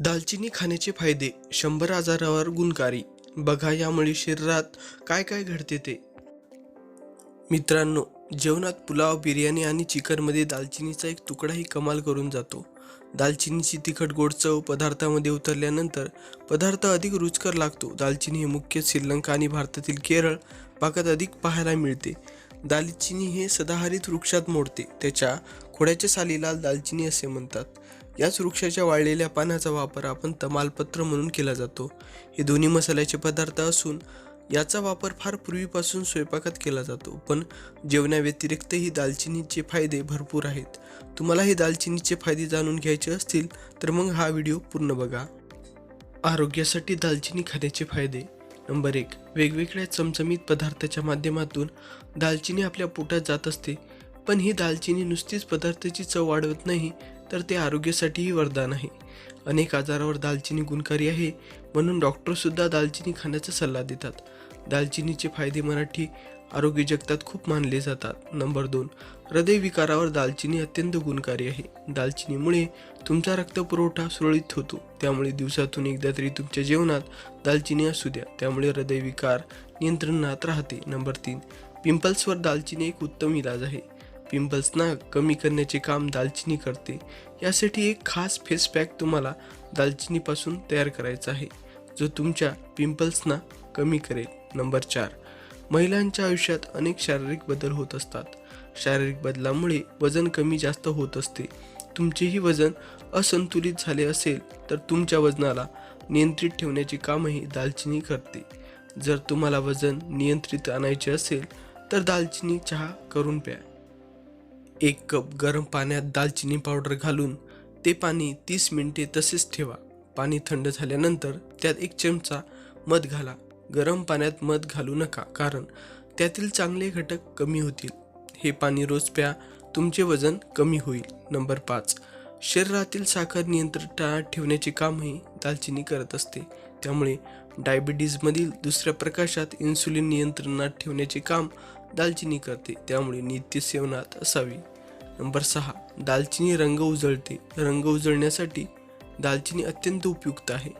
दालचिनी खाण्याचे फायदे शंभर आजारावर गुणकारी. बघा यामुळे शरीरात काय काय घडते ते. मित्रांनो जेवणात पुलाव बिर्याणी आणि चिकनमध्ये दालचिनीचा एक तुकडाही कमाल करून जातो. दालचिनीची तिखट गोड चव पदार्थामध्ये उतरल्यानंतर पदार्थ अधिक रुचकर लागतो. दालचिनी हे मुख्य श्रीलंका आणि भारतातील केरळ भागात अधिक पाहायला मिळते. दालचिनी हे सदाहरित वृक्षात मोडते. त्याच्या खोड्याच्या सालीला दालचिनी असे म्हणतात. याच वृक्षाच्या वाळलेल्या पानाचा वापर आपण तमालपत्र म्हणून केला जातो. हे दोन्ही मसाल्याचे पदार्थ असून याचा वापर फार पूर्वीपासून स्वयंपाकात केला जातो. पण जेवणाव्यतिरिक्तही दालचिनीचे फायदे भरपूर आहेत. तुम्हाला हे दालचिनीचे फायदे जाणून घ्यायचे असतील तर मग हा व्हिडिओ पूर्ण बघा. आरोग्यासाठी दालचिनी खाण्याचे फायदे. नंबर एक वेगवेगळ्या चमचमीत पदार्थाच्या माध्यमातून दालचिनी आपल्या पोटात जात असते. पण ही दालचिनी नुसतीच पदार्थाची चव वाढवत नाही तर ते आरोग्यासाठीही वरदान आहे. अनेक आजारावर दालचिनी गुणकारी आहे म्हणून डॉक्टरसुद्धा दालचिनी खाण्याचा सल्ला देतात. दालचिनीचे फायदे मराठी आरोग्य जगतात खूप मानले जातात. नंबर दोन हृदयविकारावर दालचिनी अत्यंत गुणकारी आहे. दालचिनीमुळे तुमचा रक्तपुरवठा सुरळीत होतो. त्यामुळे दिवसातून एकदा तरी तुमच्या जेवणात दालचिनी असू द्या. त्यामुळे हृदयविकार नियंत्रणात राहते. नंबर तीन पिंपल्सवर दालचिनी एक उत्तम इलाज आहे. पिंपल्सना कमी करण्याचे काम दालचिनी करते. यासाठी एक खास फेस पॅक तुम्हाला दालचिनीपासून तयार करायचा आहे जो तुमच्या पिंपल्सना कमी करेल. नंबर चार महिलांच्या आयुष्यात अनेक शारीरिक बदल होत असतात. शारीरिक बदलामुळे वजन कमी जास्त होत असते. तुमचेही वजन असंतुलित झाले असेल तर तुमच्या वजनाला नियंत्रित ठेवण्याचे कामही दालचिनी करते. जर तुम्हाला वजन नियंत्रित आणायचे असेल तर दालचिनी चहा करून प्या. एक कप गरम पाण्यात दालचिनी पावडर घालून ते पाणी तीस मिनिटे तसेच ठेवा. पाणी थंड झाल्यानंतर त्यात एक चमचा मध घाला. गरम पाण्यात मध घालू नका कारण त्यातील चांगले घटक कमी होतील. हे पाणी रोज प्या तुमचे वजन कमी होईल. नंबर पाच. शरीरातील साखर नियंत्रणात ठेवण्याचे कामही दालचिनी करत असते. त्यामुळे डायबिटीजमधील दुसऱ्या प्रकाशात इन्सुलिन नियंत्रणात ठेवण्याचे काम दालचिनी करते त्यामुळे नित्य सेवनात असावी. नंबर सहा दालचिनी रंग उजळते. रंग उजळण्यासाठी दालचिनी अत्यंत उपयुक्त आहे.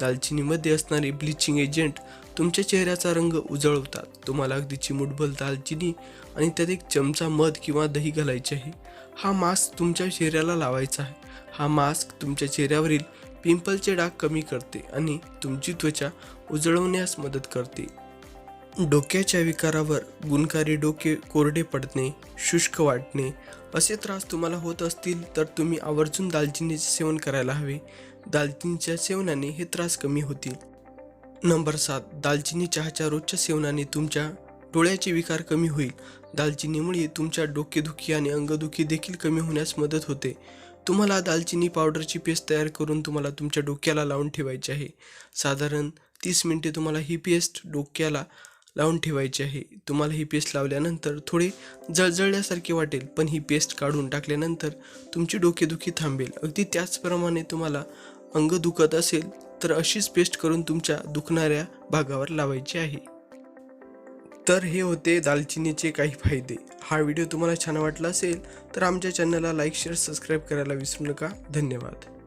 दालचिनीमध्ये असणारे ब्लिचिंग एजंट तुमच्या चेहऱ्याचा रंग उजळवतात. तुम्हाला अगदी चिमूटभर दालचिनी आणि त्यात एक चमचा मध किंवा दही घालायचे आहे. हा मास्क तुमच्या चेहऱ्याला लावायचा आहे. हा मास्क तुमच्या चेहऱ्यावरील पिंपलचे डाग कमी करते आणि तुमची त्वचा उजळवण्यास मदत करते. डोक्याच्या विकारावर गुणकारी डोके कोरडे पडणे शुष्क वाटणे असे त्रास तुम्हाला होत असतील तर तुम्ही आवर्जून दालचिनीचे सेवन करायला हवे. दालचिनीच्या सेवनाने हे त्रास कमी होतील. नंबर सात दालचिनी चहाच्या रोजच्या सेवनाने तुमच्या डोळ्याचे विकार कमी होईल. दालचिनीमुळे तुमच्या डोकेदुखी आणि अंगदुखी देखील कमी होण्यास मदत होते. तुम्हाला दालचिनी पावडरची पेस्ट तयार करून तुम्हाला तुमच्या डोक्याला लावून ठेवायची आहे. साधारण तीस मिनिटे तुम्हाला ही पेस्ट डोक्याला लावून ठेवायची आहे. तुम्हाला ही पेस्ट लावल्यानंतर थोडे जळजळल्यासारखे वाटेल पण ही पेस्ट काढून टाकल्यानंतर तुमची डोकेदुखी थांबेल. अगदी त्याचप्रमाणे तुम्हाला अंग दुखत असेल तर अशीच पेस्ट करून तुमच्या दुखणाऱ्या भागावर लावायची आहे. तर हे होते दालचिनीचे काही फायदे. हा व्हिडिओ तुम्हाला छान वाटला असेल तर आमच्या चॅनलला लाईक शेअर सबस्क्राईब करायला विसरू नका. धन्यवाद.